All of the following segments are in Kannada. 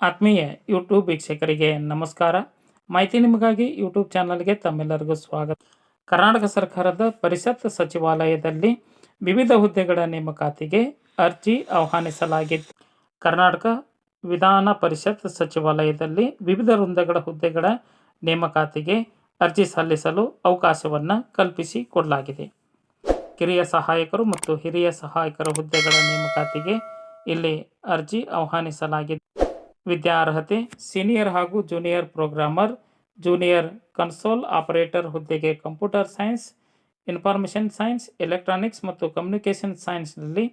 ಆತ್ಮೀಯ ಯೂಟ್ಯೂಬ್ ವೀಕ್ಷಕರಿಗೆ ನಮಸ್ಕಾರ. ಮಾಹಿತಿ ನಿಮಗಾಗಿ ಯೂಟ್ಯೂಬ್ ಚಾನಲ್ಗೆ ತಮ್ಮೆಲ್ಲರಿಗೂ ಸ್ವಾಗತ. ಕರ್ನಾಟಕ ಸರ್ಕಾರದ ಪರಿಷತ್ ಸಚಿವಾಲಯದಲ್ಲಿ ವಿವಿಧ ಹುದ್ದೆಗಳ ನೇಮಕಾತಿಗೆ ಅರ್ಜಿ ಆಹ್ವಾನಿಸಲಾಗಿತ್ತು. ಕರ್ನಾಟಕ ವಿಧಾನ ಪರಿಷತ್ ಸಚಿವಾಲಯದಲ್ಲಿ ವಿವಿಧ ವೃಂದಗಳ ಹುದ್ದೆಗಳ ನೇಮಕಾತಿಗೆ ಅರ್ಜಿ ಸಲ್ಲಿಸಲು ಅವಕಾಶವನ್ನು ಕಲ್ಪಿಸಿಕೊಡಲಾಗಿದೆ ಕಿರಿಯ ಸಹಾಯಕರು ಮತ್ತು ಹಿರಿಯ ಸಹಾಯಕರ ಹುದ್ದೆಗಳ ನೇಮಕಾತಿಗೆ ಇಲ್ಲಿ ಅರ್ಜಿ ಆಹ್ವಾನಿಸಲಾಗಿದೆ. ವಿದ್ಯಾರ್ಹತೆ ಸೀನಿಯರ್ ಹಾಗೂ junior programmer junior console operator ಹುದ್ದೆಗೆ computer science information science electronics ಮತ್ತು ಕಮ್ಯುನಿಕೇಷನ್ ಸೈನ್ಸ್ನಲ್ಲಿ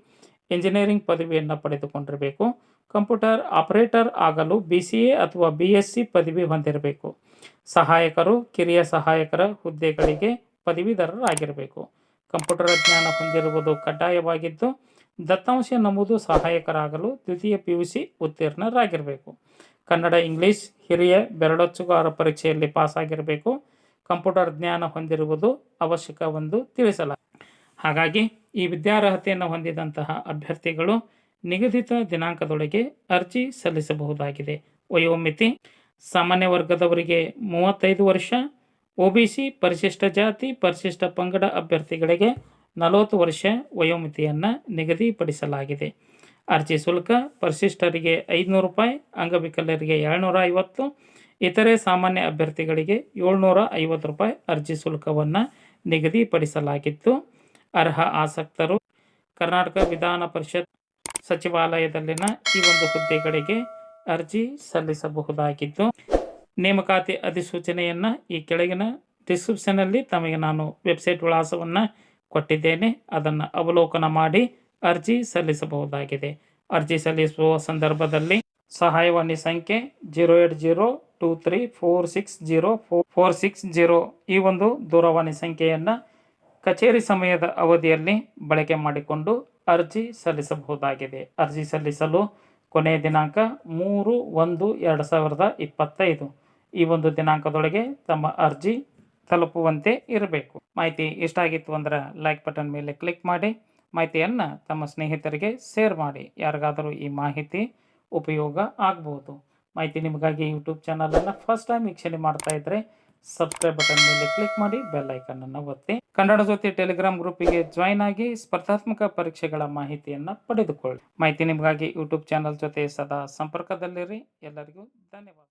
ಇಂಜಿನಿಯರಿಂಗ್ ಪದವಿಯನ್ನು ಪಡೆದುಕೊಂಡಿರಬೇಕು. ಕಂಪ್ಯೂಟರ್ ಆಪರೇಟರ್ ಆಗಲು ಬಿ ಸಿ ಎ ಅಥವಾ ಬಿ ಎಸ್ ಸಿ ಪದವಿ ಹೊಂದಿರಬೇಕು. ಸಹಾಯಕರು, ಕಿರಿಯ ಸಹಾಯಕರ ಹುದ್ದೆಗಳಿಗೆ ಪದವೀಧರರಾಗಿರಬೇಕು. ಕಂಪ್ಯೂಟರ್ ಜ್ಞಾನ ಹೊಂದಿರುವುದು ಕಡ್ಡಾಯವಾಗಿದ್ದು ದತ್ತಾಂಶ ನಮೂದು ಸಹಾಯಕರಾಗಲು ದ್ವಿತೀಯ ಪಿ ಯು ಸಿ ಉತ್ತೀರ್ಣರಾಗಿರಬೇಕು. ಕನ್ನಡ, ಇಂಗ್ಲಿಷ್, ಹಿರಿಯ, ಬೆರಳಚ್ಚುಗಾರ ಪರೀಕ್ಷೆಯಲ್ಲಿ ಪಾಸಾಗಿರಬೇಕು. ಕಂಪ್ಯೂಟರ್ ಜ್ಞಾನ ಹೊಂದಿರುವುದು ಅವಶ್ಯಕವೆಂದು ತಿಳಿಸಲ. ಹಾಗಾಗಿ ಈ ವಿದ್ಯಾರ್ಹತೆಯನ್ನು ಹೊಂದಿದಂತಹ ಅಭ್ಯರ್ಥಿಗಳು ನಿಗದಿತ ದಿನಾಂಕದೊಳಗೆ ಅರ್ಜಿ ಸಲ್ಲಿಸಬಹುದಾಗಿದೆ. ವಯೋಮಿತಿ, ಸಾಮಾನ್ಯ ವರ್ಗದವರಿಗೆ ಮೂವತ್ತೈದು ವರ್ಷ, ಒ ಬಿ ಸಿ, ಪರಿಶಿಷ್ಟ ಜಾತಿ, ಪರಿಶಿಷ್ಟ ಪಂಗಡ ಅಭ್ಯರ್ಥಿಗಳಿಗೆ ನಲವತ್ತು ವರ್ಷ ವಯೋಮಿತಿಯನ್ನು ನಿಗದಿಪಡಿಸಲಾಗಿದೆ. ಅರ್ಜಿ ಶುಲ್ಕ ಪರಿಶಿಷ್ಟರಿಗೆ ಐದುನೂರು ರೂಪಾಯಿ, ಅಂಗವಿಕಲರಿಗೆ ಏಳ್ನೂರ ಐವತ್ತು ಇತರೆ ಸಾಮಾನ್ಯ ಅಭ್ಯರ್ಥಿಗಳಿಗೆ ಏಳ್ನೂರ ಐವತ್ತು ರೂಪಾಯಿ ಅರ್ಜಿ ಶುಲ್ಕವನ್ನು ನಿಗದಿಪಡಿಸಲಾಗಿತ್ತು. ಅರ್ಹ ಆಸಕ್ತರು ಕರ್ನಾಟಕ ವಿಧಾನ ಪರಿಷತ್ ಸಚಿವಾಲಯದಲ್ಲಿನ ಈ ಒಂದು ಹುದ್ದೆಗಳಿಗೆ ಅರ್ಜಿ ಸಲ್ಲಿಸಬಹುದಾಗಿದ್ದು ನೇಮಕಾತಿ ಅಧಿಸೂಚನೆಯನ್ನು ಈ ಕೆಳಗಿನ ಡಿಸ್ಕ್ರಿಪ್ಷನಲ್ಲಿ ತಮಗೆ ನಾನು ವೆಬ್ಸೈಟ್ ವಿಳಾಸವನ್ನು ಕೊಟ್ಟಿದ್ದೇನೆ. ಅದನ್ನು ಅವಲೋಕನ ಮಾಡಿ ಅರ್ಜಿ ಸಲ್ಲಿಸಬಹುದಾಗಿದೆ. ಅರ್ಜಿ ಸಲ್ಲಿಸುವ ಸಂದರ್ಭದಲ್ಲಿ ಸಹಾಯವಾಣಿ ಸಂಖ್ಯೆ zero eight zero two three four six zero four four six zero ಈ ಒಂದು ದೂರವಾಣಿ ಸಂಖ್ಯೆಯನ್ನು ಕಚೇರಿ ಸಮಯದ ಅವಧಿಯಲ್ಲಿ ಬಳಕೆ ಮಾಡಿಕೊಂಡು ಅರ್ಜಿ ಸಲ್ಲಿಸಬಹುದಾಗಿದೆ. ಅರ್ಜಿ ಸಲ್ಲಿಸಲು ಕೊನೆಯ ದಿನಾಂಕ ಮೂರು ಒಂದು ಎರಡು ಸಾವಿರದ ಇಪ್ಪತ್ತೈದು. ಈ ಒಂದು ದಿನಾಂಕದೊಳಗೆ ತಮ್ಮ ಅರ್ಜಿ ತಲುಪುವಂತೆ ಇರಬೇಕು. ಮಾಹಿತಿ ಇಷ್ಟ ಆಗಿತ್ತು ಅಂದ್ರೆ ಲೈಕ್ ಬಟನ್ ಮೇಲೆ ಕ್ಲಿಕ್ ಮಾಡಿ, ಮಾಹಿತಿಯನ್ನು ತಮ್ಮ ಸ್ನೇಹಿತರಿಗೆ ಶೇರ್ ಮಾಡಿ. ಯಾರಿಗಾದರೂ ಈ ಮಾಹಿತಿ ಉಪಯೋಗ ಆಗ್ಬೋದು. ಮಾಹಿತಿ ನಿಮಗಾಗಿ ಯೂಟ್ಯೂಬ್ ಚಾನಲನ್ನು ಫಸ್ಟ್ ಟೈಮ್ ವೀಕ್ಷಣೆ ಮಾಡ್ತಾ ಇದ್ರೆ ಸಬ್ಸ್ಕ್ರೈಬ್ ಬಟನ್ ಮೇಲೆ ಕ್ಲಿಕ್ ಮಾಡಿ ಬೆಲ್ ಐಕನನ್ನು ಒತ್ತಿ. ಕನ್ನಡ ಜೊತೆ ಟೆಲಿಗ್ರಾಮ್ ಗ್ರೂಪಿಗೆ ಜಾಯ್ನ್ ಆಗಿ ಸ್ಪರ್ಧಾತ್ಮಕ ಪರೀಕ್ಷೆಗಳ ಮಾಹಿತಿಯನ್ನು ಪಡೆದುಕೊಳ್ಳಿ. ಮಾಹಿತಿ ನಿಮಗಾಗಿ ಯೂಟ್ಯೂಬ್ ಚಾನಲ್ ಜೊತೆ ಸದಾ ಸಂಪರ್ಕದಲ್ಲಿರಿ. ಎಲ್ಲರಿಗೂ ಧನ್ಯವಾದ.